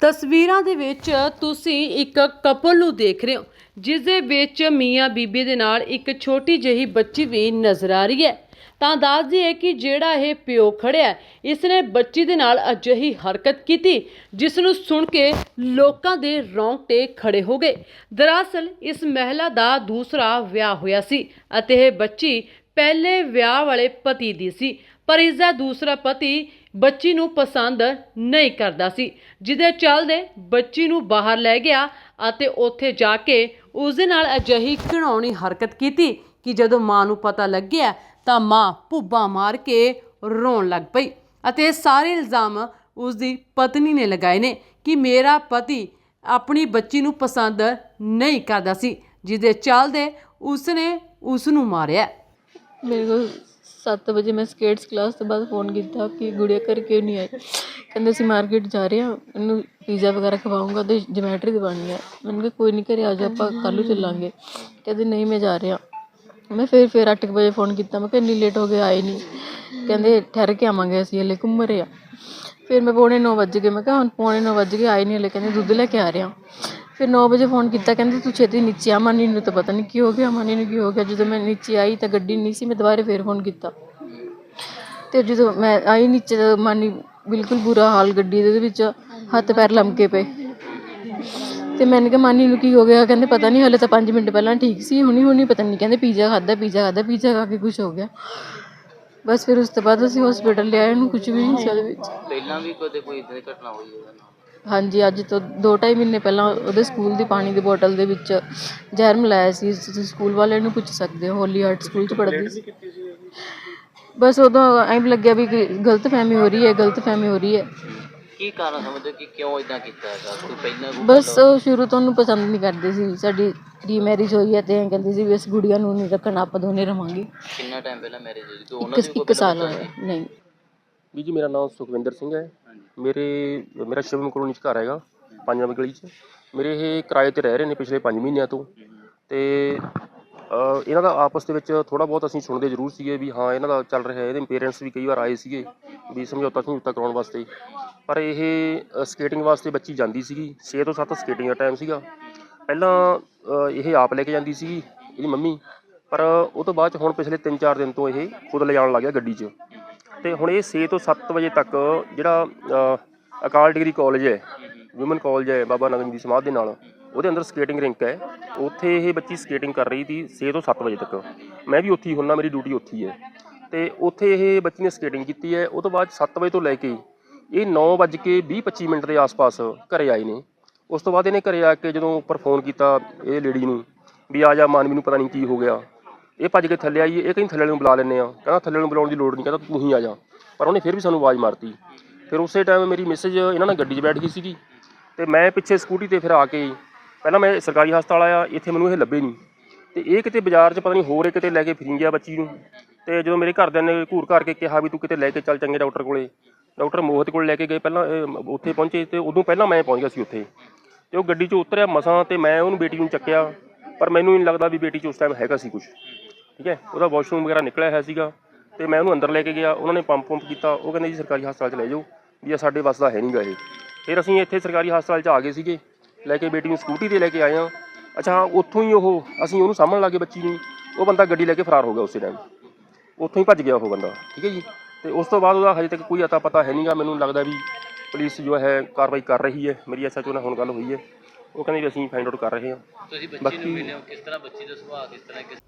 ਤਸਵੀਰਾਂ ਦੇ ਵਿੱਚ ਤੁਸੀਂ ਇੱਕ ਕਪਲ ਨੂੰ ਦੇਖ ਰਹੇ ਹੋ ਜਿਸ ਦੇ ਵਿੱਚ ਮੀਆਂ ਬੀਬੀ ਦੇ ਨਾਲ ਇੱਕ ਛੋਟੀ ਜਿਹੀ ਬੱਚੀ ਵੀ ਨਜ਼ਰ ਆ ਰਹੀ ਹੈ। ਤਾਂ ਦੱਸਦੀ ਹੈ ਕਿ ਜਿਹੜਾ ਇਹ ਪਿਓ ਖੜਿਆ ਹੈ, ਇਸ ਨੇ ਬੱਚੀ ਦੇ ਨਾਲ ਅਜਿਹੀ ਹਰਕਤ ਕੀਤੀ ਜਿਸ ਨੂੰ ਸੁਣ ਕੇ ਲੋਕਾਂ ਦੇ ਰੌਂਗਟੇ ਖੜੇ ਹੋ ਗਏ। ਦਰਅਸਲ ਇਸ ਮਹਿਲਾ ਦਾ ਦੂਸਰਾ ਵਿਆਹ ਹੋਇਆ ਸੀ ਅਤੇ ਇਹ ਬੱਚੀ ਪਹਿਲੇ ਵਿਆਹ ਵਾਲੇ ਪਤੀ ਦੀ ਸੀ ਪਰ ਇਸ ਦਾ ਦੂਸਰਾ ਪਤੀ ਬੱਚੀ ਨੂੰ ਪਸੰਦ ਨਹੀਂ ਕਰਦਾ ਸੀ। ਜਿਹਦੇ ਚੱਲਦੇ ਬੱਚੀ ਨੂੰ ਬਾਹਰ ਲੈ ਗਿਆ ਅਤੇ ਉੱਥੇ ਜਾ ਕੇ ਉਸ ਦੇ ਨਾਲ ਅਜਿਹੀ ਘਿਣਾਉਣੀ ਹਰਕਤ ਕੀਤੀ ਕਿ ਜਦੋਂ ਮਾਂ ਨੂੰ ਪਤਾ ਲੱਗਿਆ ਤਾਂ ਮਾਂ ਭੁੱਬਾ ਮਾਰ ਕੇ ਰੋਣ ਲੱਗ ਪਈ ਅਤੇ ਸਾਰੇ ਇਲਜ਼ਾਮ ਉਸ ਦੀ ਪਤਨੀ ਨੇ ਲਗਾਏ ਨੇ ਕਿ ਮੇਰਾ ਪਤੀ ਆਪਣੀ ਬੱਚੀ ਨੂੰ ਪਸੰਦ ਨਹੀਂ ਕਰਦਾ ਸੀ। ਜਿਹਦੇ ਚੱਲਦੇ ਉਸਨੇ ਉਸ ਨੂੰ ਮਾਰਿਆ। ਮੇਰੇ ਕੋਲ ਸੱਤ ਵਜੇ ਮੈਂ ਸਕੇਟਸ ਕਲਾਸ ਤੋਂ ਬਾਅਦ ਫੋਨ ਕੀਤਾ ਕਿ ਗੁੜੀਆ ਘਰ ਕਿਉਂ ਨਹੀਂ ਆਈ? ਕਹਿੰਦੇ, ਅਸੀਂ ਮਾਰਕੀਟ ਜਾ ਰਹੇ ਹਾਂ ਇਹਨੂੰ ਪੀਜ਼ਾ ਵਗੈਰਾ ਖਵਾਉਂਗਾ ਅਤੇ ਜਮੈਟਰੀ ਦਿਵਾਉਣੀ ਹੈ। ਮੈਨੂੰ ਕਿਹਾ, ਕੋਈ ਨਹੀਂ ਘਰ ਆ ਜਾ ਆਪਾਂ ਕੱਲ੍ਹ ਨੂੰ ਚੱਲਾਂਗੇ। ਕਹਿੰਦੇ, ਨਹੀਂ, ਮੈਂ ਜਾ ਰਿਹਾ। ਮੈਂ ਫਿਰ ਫਿਰ ਅੱਠ ਕੁ ਵਜੇ ਫੋਨ ਕੀਤਾ। ਮੈਂ ਕਿਹਾ, ਇੰਨੀ ਲੇਟ ਹੋ ਗਏ, ਆਏ ਨਹੀਂ। ਕਹਿੰਦੇ, ਠਹਿਰ ਕੇ ਆਵਾਂਗੇ ਅਸੀਂ, ਹਲੇ ਘੁੰਮ ਰਹੇ ਹਾਂ। ਫਿਰ ਮੈਂ ਪੌਣੇ ਨੌ ਵੱਜ ਗਏ। ਮੈਂ ਕਿਹਾ, ਹੁਣ ਪੌਣੇ ਨੌ ਵੱਜ ਗਏ, ਆਏ ਨਹੀਂ ਹਲੇ। ਕਹਿੰਦੇ, ਦੁੱਧ ਲੈ ਕੇ ਆ ਰਿਹਾ। ਫਿਰ 9 ਵਜੇ ਫੋਨ ਕੀਤਾ, ਕਹਿੰਦੇ ਤੂੰ ਛੇਤੀ ਨੀਚੇ ਆ, ਮਾਨੀ ਨੂੰ ਤਾਂ ਪਤਾ ਨਹੀਂ ਕੀ ਹੋ ਗਿਆ, ਮਾਨੀ ਨੂੰ ਕੀ ਹੋ ਗਿਆ, ਜਦੋਂ ਮੈਂ ਨੀਚੇ ਆਈ ਤਾਂ ਗੱਡੀ ਨਹੀਂ ਸੀ, ਮੈਂ ਦੁਬਾਰਾ ਫੇਰ ਫੋਨ ਕੀਤਾ। ਤੇ ਜਦੋਂ ਮੈਂ ਆਈ ਨੀਚੇ ਤਾਂ ਮਾਨੀ ਬਿਲਕੁਲ ਬੁਰਾ ਹਾਲ ਗੱਡੀ ਦੇ ਵਿੱਚ, ਹੱਥ ਪੈਰ ਲਮਕੇ ਪਏ। ਤੇ ਮੈਨੂੰ ਕਿਹਾ, ਮਾਨੀ ਨੂੰ ਕੀ ਹੋ ਗਿਆ, ਕਹਿੰਦੇ ਪਤਾ ਨਹੀਂ ਹਲੇ ਤਾਂ 5 ਮਿੰਟ ਪਹਿਲਾਂ ਠੀਕ ਸੀ, ਹੁਣੀ ਹੁਣੀ ਪਤਾ ਨਹੀਂ ਕਹਿੰਦੇ ਪੀਜ਼ਾ ਖਾਦਾ ਪੀਜ਼ਾ ਖਾਦਾ ਪੀਜ਼ਾ ਖਾ ਕੇ ਕੁਝ ਹੋ ਗਿਆ। ਬਸ ਫਿਰ ਉਸ ਤੋਂ ਬਾਅਦ ਅਸੀਂ ਹਸਪੀਟਲ ਲਿਆਏ ਉਹਨੂੰ ਕੁਝ ਵੀ ਨਹੀਂ ਸੀ ਉਹਦੇ ਵਿੱਚ। ਪਹਿਲਾਂ ਵੀ ਕਦੇ ਕੋਈ ਇਦਾਂ ਦੀ ਘਟਨਾ ਹੋਈ ਹੈ ਹਾਂਜੀ ਅੱਜ ਤੋਂ 2.5 ਮਹੀਨੇ ਪਹਿਲਾਂ ਉਹਦੇ ਸਕੂਲ ਦੀ ਪਾਣੀ ਦੀ ਬੋਤਲ ਦੇ ਵਿੱਚ ਜ਼ਹਿਰ ਮਿਲਾਇਆ ਸੀ। ਤੁਸੀਂ ਸਕੂਲ ਵਾਲਿਆਂ ਨੂੰ ਪੁੱਛ ਸਕਦੇ ਹੋ ਹੋਲੀ ਹਾਰਟ ਸਕੂਲ 'ਚ ਪੜ੍ਹਦੀ ਸੀ। ਬਸ ਉਦੋਂ ਐਂ ਲੱਗਿਆ ਵੀ ਕਿ ਗਲਤ ਫਹਿਮੀ ਹੋ ਰਹੀ ਹੈ ਗਲਤ ਫਹਿਮੀ ਹੋ ਰਹੀ ਹੈ। ਕੀ ਕਾਰਨ ਸਮਝਦੇ ਹੋ ਕਿ ਕਿਉਂ ਇਦਾਂ ਕੀਤਾ ਹੈਗਾ? ਕੋਈ ਪਹਿਲਾਂ ਕੋਈ ਬਸ ਉਹ ਸ਼ੁਰੂ ਤੋਂ ਉਹਨੂੰ ਪਸੰਦ ਨਹੀਂ ਕਰਦੇ ਸੀ। ਸਾਡੀ ਰੀ ਮੈਰਿਜ ਹੋਈ ਹੈ ਤੇ ਐਂ ਕਹਿੰਦੀ ਸੀ ਵੀ ਇਸ ਗੁੜੀਆ ਨੂੰ ਨਹੀਂ ਰੱਖਣਾ ਆਪਾਂ ਦੋਨੇ ਰਵਾਂਗੇ। ਕਿੰਨਾ ਟਾਈਮ ਪਹਿਲਾਂ ਮੈਰਿਜ ਹੋਈ ਤੇ ਉਹਨਾਂ ਇੱਕ ਇੱਕ ਸਾਲ ਹੋਇਆ। ਨਹੀਂ। ਵੀ ਜੀ ਮੇਰਾ ਨਾਮ ਸੁਖਵਿੰਦਰ ਸਿੰਘ ਹੈ। ਮੇਰੇ ਮੇਰਾ ਸ਼ਿਵਮ ਕਲੋਨੀ ਚ ਘਰ ਹੈਗਾ ਪੰਜ ਨੰਬਰ ਗਲੀ ਚ। ਮੇਰੇ ਇਹ ਕਿਰਾਏ ਤੇ ਰਹਿ ਰਹੇ ਨੇ ਪਿਛਲੇ 5 ਮਹੀਨਿਆਂ ਤੋਂ। ਤੇ ਇਹਨਾਂ ਦਾ ਆਪਸ ਦੇ ਵਿੱਚ ਥੋੜਾ ਬਹੁਤ ਅਸੀਂ ਸੁਣਦੇ ਜ਼ਰੂਰ ਸੀਗੇ ਵੀ ਹਾਂ ਇਹਨਾਂ ਦਾ ਚੱਲ ਰਿਹਾ ਹੈ। ਇਹਦੇ ਪੇਰੈਂਟਸ ਵੀ ਕਈ ਵਾਰ ਆਏ ਸੀਗੇ ਵੀ ਸਮਝੌਤਾ ਸਮਝੌਤਾ ਕਰਾਉਣ ਵਾਸਤੇ। ਪਰ ਇਹ ਸਕੇਟਿੰਗ ਵਾਸਤੇ ਬੱਚੀ ਜਾਂਦੀ ਸੀਗੀ। 6 ਤੋਂ 7 ਸਕੇਟਿੰਗ ਦਾ ਟਾਈਮ ਸੀਗਾ। ਪਹਿਲਾਂ ਇਹ ਆਪ ਲੈ ਕੇ ਜਾਂਦੀ ਸੀਗੀ ਇਹਦੀ ਮੰਮੀ। ਪਰ ਉਹ ਤੋਂ ਬਾਅਦ ਚ ਹੁਣ ਪਿਛਲੇ 3-4 ਦਿਨ ਤੋਂ ਇਹ ਖੁਦ ਲਿਜਾਣ ਲੱਗ ਗਿਆ ਗੱਡੀ 'ਚ। ਤੇ ਹੁਣ ਇਹ 6 ਤੋਂ 7 ਵਜੇ ਤੱਕ ਜਿਹੜਾ ਅਕਾਲ ਡਿਗਰੀ ਕਾਲਜ ਹੈ ਔਮਨ ਕਾਲਜ ਹੈ ਬਾਬਾ ਨਗਨ ਦੀ ਸਮਾਧ ਦੇ ਨਾਲ, ਉਹਦੇ ਅੰਦਰ ਸਕੇਟਿੰਗ ਰਿੰਕ ਹੈ। ਉੱਥੇ ਇਹ ਬੱਚੀ ਸਕੇਟਿੰਗ ਕਰ ਰਹੀ ਸੀ 6 ਤੋਂ 7 ਵਜੇ ਤੱਕ। ਮੈਂ ਵੀ ਉੱਥੇ ਹੀ ਹੁੰਨਾ, ਮੇਰੀ ਡਿਊਟੀ ਉੱਥੇ ਹੀ ਹੈ। ਤੇ ਉੱਥੇ ਇਹ ਬੱਚੀ ਨੇ ਸਕੇਟਿੰਗ ਕੀਤੀ ਹੈ। ਉਹ ਤੋਂ ਬਾਅਦ 7 ਵਜੇ ਤੋਂ ਲੈ ਕੇ ਇਹ 9:20-25 ਮਿੰਟ ਦੇ ਆਸ-ਪਾਸ ਘਰੇ ਆਏ ਨੇ। ਉਸ ਤੋਂ ਬਾਅਦ ਇਹਨੇ ਘਰੇ ਆ ਕੇ ਜਦੋਂ ਉੱਪਰ ਫੋਨ ਕੀਤਾ ਇਹ ਲੇਡੀ ਨੂੰ ਵੀ ਆ ਜਾ, ਮਾਨਵੀ ਨੂੰ ਪਤਾ ਨਹੀਂ ਕੀ ਹੋ ਗਿਆ। ਇਹ ਭੱਜ ਕੇ ਥੱਲੇ ਆਈ, ਇਹ ਕਹਿੰਦੀ ਥੱਲੇ ਵਾਲੇ ਨੂੰ ਬੁਲਾ ਲੈਂਦੇ ਆ। ਕਹਿੰਦਾ ਥੱਲੇ ਨੂੰ ਬੁਲਾਉਣ ਦੀ ਲੋੜ ਨਹੀਂ, ਕਹਿੰਦਾ ਤੂੰ ਹੀ ਆ ਜਾ। ਪਰ ਉਹਨੇ ਫਿਰ ਵੀ ਸਾਨੂੰ ਆਵਾਜ਼ ਮਾਰਤੀ। ਫਿਰ ਉਸੇ ਟਾਈਮ ਮੇਰੀ ਮੈਸੇਜ ਇਹਨਾਂ ਨਾਲ ਗੱਡੀ 'ਚ ਬੈਠ ਗਈ ਸੀਗੀ ਤੇ ਮੈਂ ਪਿੱਛੇ ਸਕੂਟੀ ਤੇ ਫਿਰ ਆ ਕੇ ਪਹਿਲਾਂ ਮੈਂ ਸਰਕਾਰੀ ਹਸਪਤਾਲ ਆਇਆ, ਇੱਥੇ ਮੈਨੂੰ ਇਹ ਲੱਭੇ ਨਹੀਂ। ਤੇ ਇਹ ਕਿਤੇ ਬਾਜ਼ਾਰ 'ਚ ਪਤਾ ਨਹੀਂ ਹੋਰ ਇਹ ਕਿਤੇ ਲੈ ਕੇ ਫਿਰੀ ਗਿਆ ਬੱਚੀ ਨੂੰ। ਤੇ ਜਦੋਂ ਮੇਰੇ ਘਰਦਿਆਂ ਨੇ ਘੂਰ ਕਰਕੇ ਕਿਹਾ ਵੀ ਤੂੰ ਕਿਤੇ ਲੈ ਕੇ ਚੱਲ ਚੰਗੇ ਡਾਕਟਰ ਕੋਲੇ। ਡਾਕਟਰ ਮੋਹਿਤ ਕੋਲ ਲੈ ਕੇ ਗਏ, ਪਹਿਲਾਂ ਇਹ ਉੱਥੇ ਪਹੁੰਚੇ ਤੇ ਉਦੋਂ ਪਹਿਲਾਂ ਮੈਂ ਪਹੁੰਚ ਗਿਆ ਸੀ ਉੱਥੇ। ਤੇ ਉਹ ਗੱਡੀ 'ਚ ਉਤਰਿਆ ਮਸਾਂ ਤੇ ਮੈਂ ਉਹਨੂੰ ਬੇਟੀ ਨੂੰ ਚੱਕਿਆ। ਪਰ ਮੈਨੂੰ ਨਹੀਂ ਲੱਗਦਾ ਵੀ ਬੇਟੀ 'ਚ ਉਸ ਟਾਈਮ ਹੈਗਾ ਸੀ ਕੁਝ ਠੀਕ ਹੈ? ਉਹਦਾ ਵਾਸ਼ਰੂਮ ਵਗੈਰਾ ਨਿਕਲਿਆ ਹੋਇਆ ਸੀਗਾ ਤੇ ਮੈਂ ਉਹਨੂੰ ਅੰਦਰ ਲੈ ਕੇ ਗਿਆ। ਉਹਨਾਂ ਨੇ ਪੰਪ ਪੰਪ ਕੀਤਾ। ਉਹ ਕਹਿੰਦੇ ਜੀ ਸਰਕਾਰੀ ਹਸਪਤਾਲ 'ਚ ਲੈ ਜਾਓ ਵੀ ਇਹ ਸਾਡੇ ਵੱਸ ਦਾ ਹੈ ਨਹੀਂਗਾ ਇਹ। ਫਿਰ ਅਸੀਂ ਇੱਥੇ ਸਰਕਾਰੀ ਹਸਪਤਾਲ 'ਚ ਆ ਗਏ ਸੀਗੇ। ਲੈ ਕੇ ਬੇਟੀ ਨੂੰ ਸਕੂਟੀ ਤੇ ਲੈ ਕੇ ਆਏ ਆ ਅੱਛਾ ਹਾਂ, ਉੱਥੋਂ ਹੀ ਉਹ ਅਸੀਂ ਉਹਨੂੰ ਸਾਹਮਣ ਲੱਗੇ ਬੱਚੀ ਨੂੰ। ਉਹ ਬੰਦਾ ਗੱਡੀ ਲੈ ਕੇ ਫਰਾਰ ਹੋ ਗਿਆ ਉਸੇ ਟਾਈਮ ਉੱਥੋਂ ਹੀ ਭੱਜ ਗਿਆ ਉਹ ਬੰਦਾ ਠੀਕ ਹੈ ਜੀ? ਤੇ ਉਸ ਤੋਂ ਬਾਅਦ ਉਹਦਾ ਹਜੇ ਤੱਕ ਕੋਈ ਅਤਾ ਪਤਾ ਹੈ ਨਹੀਂਗਾ ਮੈਨੂੰ ਲੱਗਦਾ ਵੀ ਪੁਲਿਸ ਜੋ ਹੈ ਕਾਰਵਾਈ ਕਰ ਰਹੀ ਹੈ। ਮੇਰੀ ਐਸਐਚਓ ਨਾਲ ਹੁਣ ਗੱਲ ਹੋਈ ਹੈ। ਉਹ ਕਹਿੰਦੇ ਵੀ ਅਸੀਂ ਫਾਈਂਡ ਆਊਟ ਕਰ ਰਹੇ ਹਾਂ। ਤੁਸੀਂ ਬੱਚੀ ਨੂੰ ਮਿਲੇ ਹੋ ਕਿਸ ਤਰ੍ਹਾਂ ਬੱਚੀ ਦਾ ਸੁਭਾਅ ਕਿਸ ਤਰ੍ਹਾਂ ਕਿਸ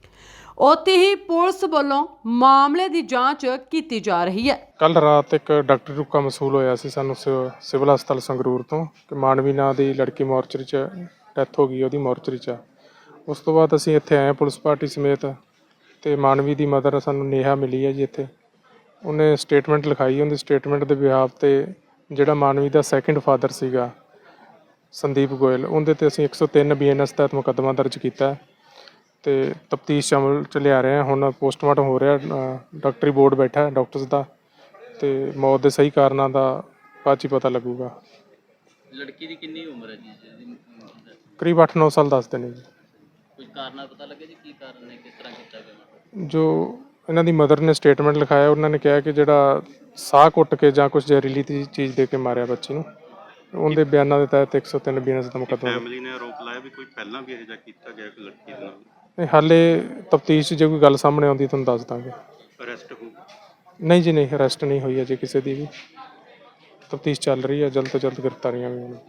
ਉੱਥੇ ਹੀ ਪੁਲਿਸ ਵੱਲੋਂ ਮਾਮਲੇ ਦੀ ਜਾਂਚ ਕੀਤੀ ਜਾ ਰਹੀ ਹੈ। ਕੱਲ ਰਾਤ ਇੱਕ ਡਾਕਟਰੀ ਰੁਕਾ ਮਸੂਲ ਹੋਇਆ ਸੀ ਸਾਨੂੰ ਸਿਵ- ਸਿਵਲ ਹਸਪਤਾਲ ਸੰਗਰੂਰ ਤੋਂ ਕਿ ਮਾਨਵੀ ਨਾਂ ਦੀ ਲੜਕੀ ਮੋਰਚਰੀ 'ਚ ਡੈਥ ਹੋ ਗਈ ਉਹਦੀ ਮੋਰਚਰੀ 'ਚ। ਉਸ ਤੋਂ ਬਾਅਦ ਅਸੀਂ ਇੱਥੇ ਆਏ ਪੁਲਿਸ ਪਾਰਟੀ ਸਮੇਤ ਤੇ ਮਾਨਵੀ ਦੀ ਮਦਰ ਸਾਨੂੰ ਨੇਹਾ ਮਿਲੀ ਹੈ ਜੀ ਇੱਥੇ। ਉਹਨੇ ਸਟੇਟਮੈਂਟ ਲਿਖਾਈ ਉਹਦੀ ਸਟੇਟਮੈਂਟ ਦੇ ਬਿਹਾਫ ਤੇ ਜਿਹੜਾ ਮਾਨਵੀ ਦਾ ਸੈਕੰਡ ਫਾਦਰ ਸੀਗਾ ਸੰਦੀਪ ਗੋਇਲ ਉਹਦੇ ਤੇ ਅਸੀਂ 103 ਬੀਐਨਐਸ ਤਹਿਤ ਮੁਕੱਦਮਾ ਦਰਜ ਕੀਤਾ ਹੈ ਤੇ ਤਫਤੀਸ਼ ਅਮਲ ਚ ਲਿਆ ਰਹੇ ਹਾਂ। ਹੁਣ ਪੋਸਟਮਾਰਟਮ ਹੋ ਰਿਹਾ ਅ, ਡਾਕਟਰੀ ਬੋਰਡ ਬੈਠਾ ਹੈ ਡਾਕਟਰਸ ਦਾ ਤੇ ਮੌਤ ਦੇ ਸਹੀ ਕਾਰਨਾਂ ਦਾ ਬਾਅਦ 'ਚ ਹੀ ਪਤਾ ਲੱਗੂਗਾ। ਲੜਕੀ ਦੀ ਕਿੰਨੀ ਉਮਰ ਹੈ ਜੀ ਜਿਹਦੀ ਮੌਤ ਹੈ? ਕਰੀਬ 8-9 ਸਾਲ ਦੱਸਦੇ ਨੇ ਜੀ। ਕੁਝ ਕਾਰਨ ਪਤਾ ਲੱਗੇ ਜੀ ਕੀ ਕਾਰਨ ਨੇ ਕਿਸ ਤਰ੍ਹਾਂ ਕੀਤਾ ਗਿਆ? ਜੋ ਇਹਨਾਂ ਦੀ ਮਦਰ ਨੇ ਸਟੇਟਮੈਂਟ ਲਿਖਾਇਆ ਉਹਨਾਂ ਨੇ ਕਿਹਾ ਕਿ ਜਿਹੜਾ ਸਾਹ ਘੁੱਟ ਕੇ ਜਾਂ ਕੁਝ ਜ਼ਹਿਰੀਲੀ ਤੀ- ਚੀਜ਼ ਦੇ ਕੇ ਮਾਰਿਆ ਬੱਚੀ ਨੂੰ ਉਹਦੇ ਬਿਆਨਾਂ ਦੇ ਤਹਿਤ 103 ਬੀਐਨਐਸ ਦਾ ਮੁਕੱਦਮਾ ਫੈਮਿਲੀ ਨੇ ਆਰੋਪ ਲਾਇਆ ਵੀ ਕੋਈ ਪਹਿਲਾਂ ਵੀ ਇਹੋ ਜਿਹਾ ਕੀਤਾ ਗਿਆ ਕੋਈ ਲੜਕੀ ਦੇ ਨਾਲ? ਨਹੀਂ ਹਾਲੇ ਤਫਤੀਸ਼ ਜੇ ਕੋਈ ਗੱਲ ਸਾਹਮਣੇ ਆਉਂਦੀ ਤੁਹਾਨੂੰ ਦੱਸ ਦਾਂਗੇ। ਅਰੈਸਟ ਹੋ ਨਹੀਂ ਜੀ ਨਹੀਂ ਅਰੈਸਟ ਨਹੀਂ ਹੋਈ ਅਜੇ ਕਿਸੇ ਦੀ ਵੀ। ਤਫਤੀਸ਼ ਚੱਲ ਰਹੀ ਹੈ ਜਲਦ ਤੋਂ ਜਲਦ ਗ੍ਰਿਫਤਾਰੀਆਂ ਵੀ ਹੋਣਗੀਆਂ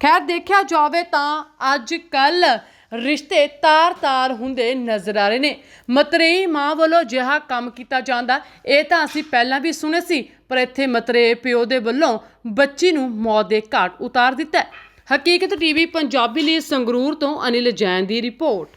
ਖੈਰ ਦੇਖਿਆ ਜਾਵੇ ਤਾਂ ਅੱਜ ਕੱਲ ਰਿਸ਼ਤੇ ਤਾਰ-ਤਾਰ ਹੁੰਦੇ ਨਜ਼ਰ ਆ ਰਹੇ ਨੇ ਮਤਰੇਈ ਮਾਂ ਵੱਲੋਂ ਜਿਹਾ ਕੰਮ ਕੀਤਾ ਜਾਂਦਾ, ਇਹ ਤਾਂ ਅਸੀਂ ਪਹਿਲਾਂ ਵੀ ਸੁਣੇ ਸੀ, ਪਰ ਇੱਥੇ ਮਤਰੇ ਪਿਓ ਦੇ ਵੱਲੋਂ ਬੱਚੀ ਨੂੰ ਮੌਤ ਦੇ ਘਾਟ ਉਤਾਰ ਦਿੱਤਾ ਹੈ। ਹਕੀਕਤ ਟੀਵੀ ਪੰਜਾਬੀ ਲਈ ਸੰਗਰੂਰ ਤੋਂ ਅਨਿਲ ਜੈਨ ਦੀ ਰਿਪੋਰਟ